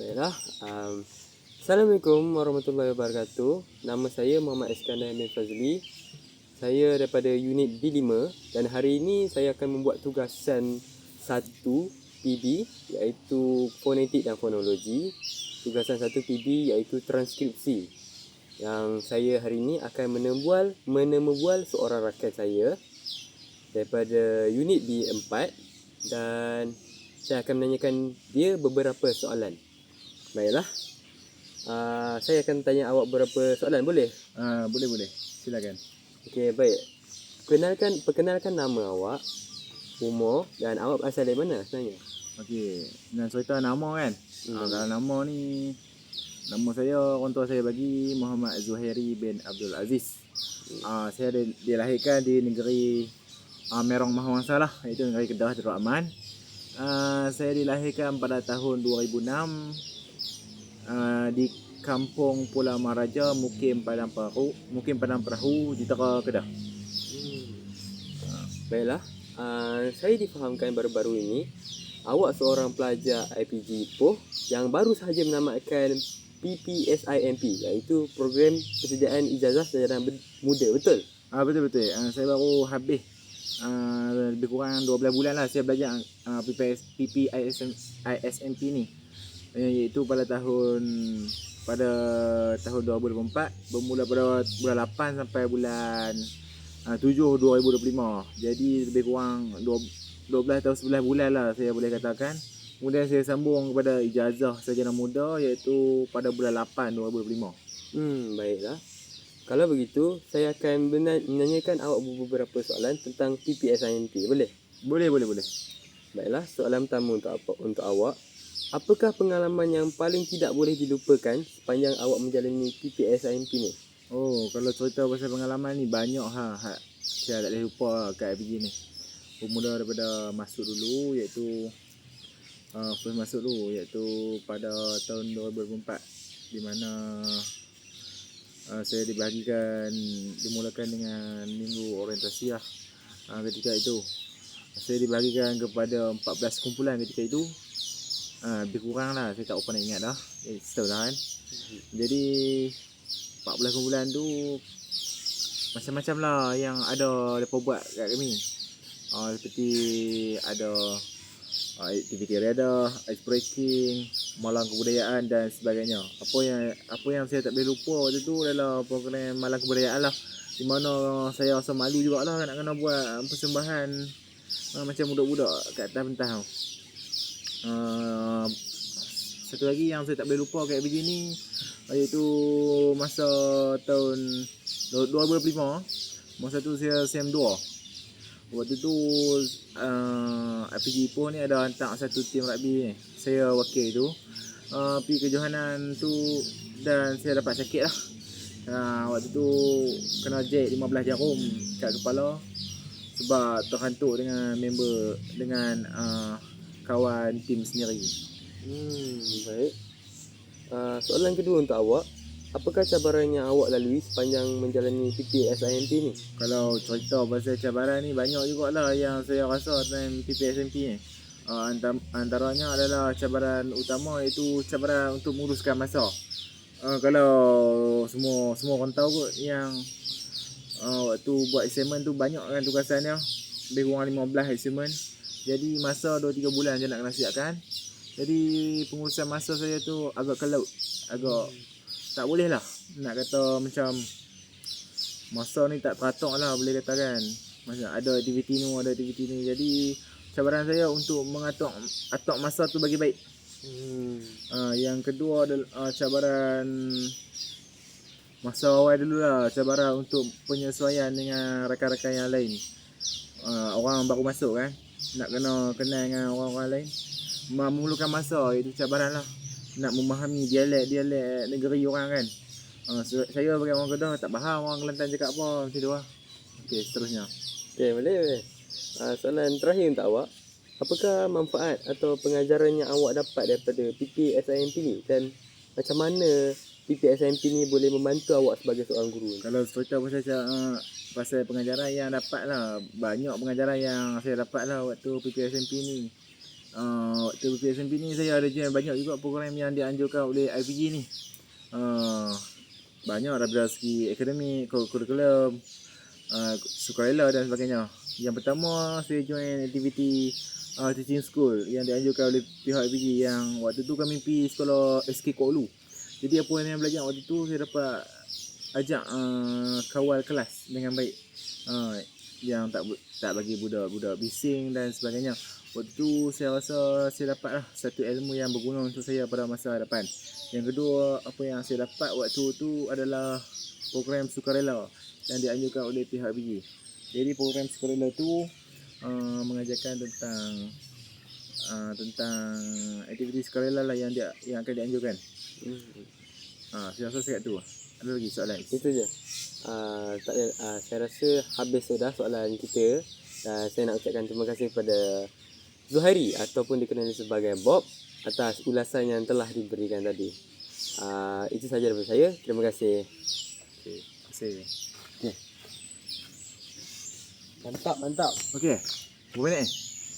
Baiklah. Um, Assalamualaikum warahmatullahi wabarakatuh. Nama saya Muhammad Iskandar bin Fazli. Saya daripada unit B5 dan hari ini saya akan membuat tugasan 1 PB iaitu fonetik dan fonologi. Tugasan 1 PB iaitu transkripsi. Yang saya hari ini akan menembual menemubual seorang rakan saya daripada unit B4 dan saya akan menanyakan dia beberapa soalan. Baiklah. Uh, saya akan tanya awak beberapa soalan boleh? Ah, boleh boleh. Silakan. Okey, baik. Kenalkan perkenalkan nama awak, umur dan awak berasal dari mana sebenarnya? Okey, nak cerita nama kan? Hmm. Hmm. kalau nama ni nama saya orang tua saya bagi Muhammad Zuhairi bin Abdul Aziz. Ah, saya di, dilahirkan di negeri ah, Merong Mahawangsa lah, iaitu negeri Kedah Darul Aman. Ah, saya dilahirkan pada tahun 2006 ah, di Kampung Pulau Maharaja, Mukim Padang Perahu, Mukim Padang Perahu, Jitera Kedah. Hmm. Baiklah. Uh, saya difahamkan baru-baru ini awak seorang pelajar IPG Ipoh yang baru sahaja menamatkan PPSIMP iaitu program persediaan ijazah ber- muda betul? Ah betul betul. Ah, saya baru habis ah, lebih kurang 12 bulan lah saya belajar ah, PPS PPISM ISMP ni. Eh, iaitu pada tahun pada tahun 2024 bermula pada bulan 8 sampai bulan ah, 7 2025. Jadi lebih kurang 12 atau 11 bulan lah saya boleh katakan. Kemudian saya sambung kepada ijazah sarjana muda iaitu pada bulan 8 2025. Hmm, baiklah. Kalau begitu, saya akan menanyakan awak beberapa soalan tentang PPSIMP. Boleh? Boleh boleh boleh. Baiklah, soalan pertama untuk apa untuk awak. Apakah pengalaman yang paling tidak boleh dilupakan sepanjang awak menjalani PPSIMP ni? Oh, kalau cerita pasal pengalaman ni banyak ha. ha. Saya tak boleh lupa kat FG ni. Bermula daripada masuk dulu iaitu uh, first masuk dulu iaitu pada tahun 2004 di mana uh, saya dibahagikan dimulakan dengan minggu orientasi lah. Uh, ketika itu saya dibahagikan kepada 14 kumpulan ketika itu. Uh, lebih kurang lah saya tak apa nak ingat dah. Eh, setahun lah kan. Jadi 14 kumpulan tu macam-macam lah yang ada mereka buat kat kami. Uh, seperti ada uh, aktiviti reda, ice breaking, malam kebudayaan dan sebagainya. Apa yang apa yang saya tak boleh lupa waktu tu adalah program malam kebudayaan lah. Di mana saya rasa malu jugalah nak kena buat persembahan uh, macam budak-budak kat atas pentas tu. Uh, satu lagi yang saya tak boleh lupa kat FBG ni iaitu masa tahun 2005 masa tu saya SEM 2 waktu tu uh, RPG Ipoh ni ada hantar satu tim rugby ni saya wakil tu. Uh, pergi ke Johanan tu dan saya dapat sakit lah. Uh, waktu tu kena jet 15 jarum kat kepala sebab terhantuk dengan member dengan uh, kawan tim sendiri Hmm, baik. Uh, soalan kedua untuk awak. Apakah cabaran yang awak lalui sepanjang menjalani PPSIMP ni? Kalau cerita pasal cabaran ni banyak jugalah yang saya rasa dalam PPSMP ni. Uh, antaranya adalah cabaran utama iaitu cabaran untuk menguruskan masa. Uh, kalau semua semua orang tahu kot yang uh, waktu buat assignment tu banyak kan tugasannya. Lebih kurang 15 assignment. Jadi masa 2-3 bulan je nak kena siapkan. Jadi pengurusan masa saya tu agak kelut. Agak tak boleh lah nak kata macam masa ni tak teratur lah boleh katakan macam ada aktiviti ni ada aktiviti ni jadi cabaran saya untuk mengatur atur masa tu bagi baik Hmm. uh, yang kedua adalah uh, cabaran masa awal dulu lah cabaran untuk penyesuaian dengan rakan-rakan yang lain uh, orang baru masuk kan nak kena kenal dengan orang-orang lain. Memerlukan masa itu cabaran lah. Nak memahami dialek-dialek negeri orang kan. Uh, saya bagi orang Kedah tak faham orang Kelantan cakap apa macam tu lah. Okey, seterusnya. Okey, boleh boleh. Uh, soalan terakhir untuk awak. Apakah manfaat atau pengajaran yang awak dapat daripada PPSIMP ni dan macam mana PPSIMP ni boleh membantu awak sebagai seorang guru? Kalau cerita pasal uh, pasal pengajaran yang dapat lah banyak pengajaran yang saya dapat lah waktu PPSMP ni uh, waktu PSMP ni saya ada join banyak juga program yang dianjurkan oleh IPG ni. Uh, banyak daripada segi akademik, kurikulum, uh, sukarela dan sebagainya. Yang pertama saya join aktiviti uh, teaching school yang dianjurkan oleh pihak IPG yang waktu tu kami pergi sekolah SK Kuala. Jadi apa yang saya belajar waktu tu saya dapat ajak uh, kawal kelas dengan baik. Uh, yang tak tak bagi budak-budak bising dan sebagainya. Waktu tu saya rasa saya dapat lah satu ilmu yang berguna untuk saya pada masa hadapan. Yang kedua, apa yang saya dapat waktu tu adalah program sukarela yang dianjurkan oleh pihak BG. Jadi program sukarela tu uh, mengajarkan tentang uh, tentang aktiviti sukarela lah yang dia yang akan dianjurkan. Hmm. Uh, saya rasa sekat tu. Ada lagi soalan? Itu je. Uh, tak ada, uh, saya rasa habis dah soalan kita. Dan saya nak ucapkan terima kasih kepada Zuhairi ataupun dikenali sebagai Bob atas ulasan yang telah diberikan tadi. Uh, itu saja daripada saya. Terima kasih. Okay. Terima kasih. Mantap, mantap. Okey. Berapa minit ni?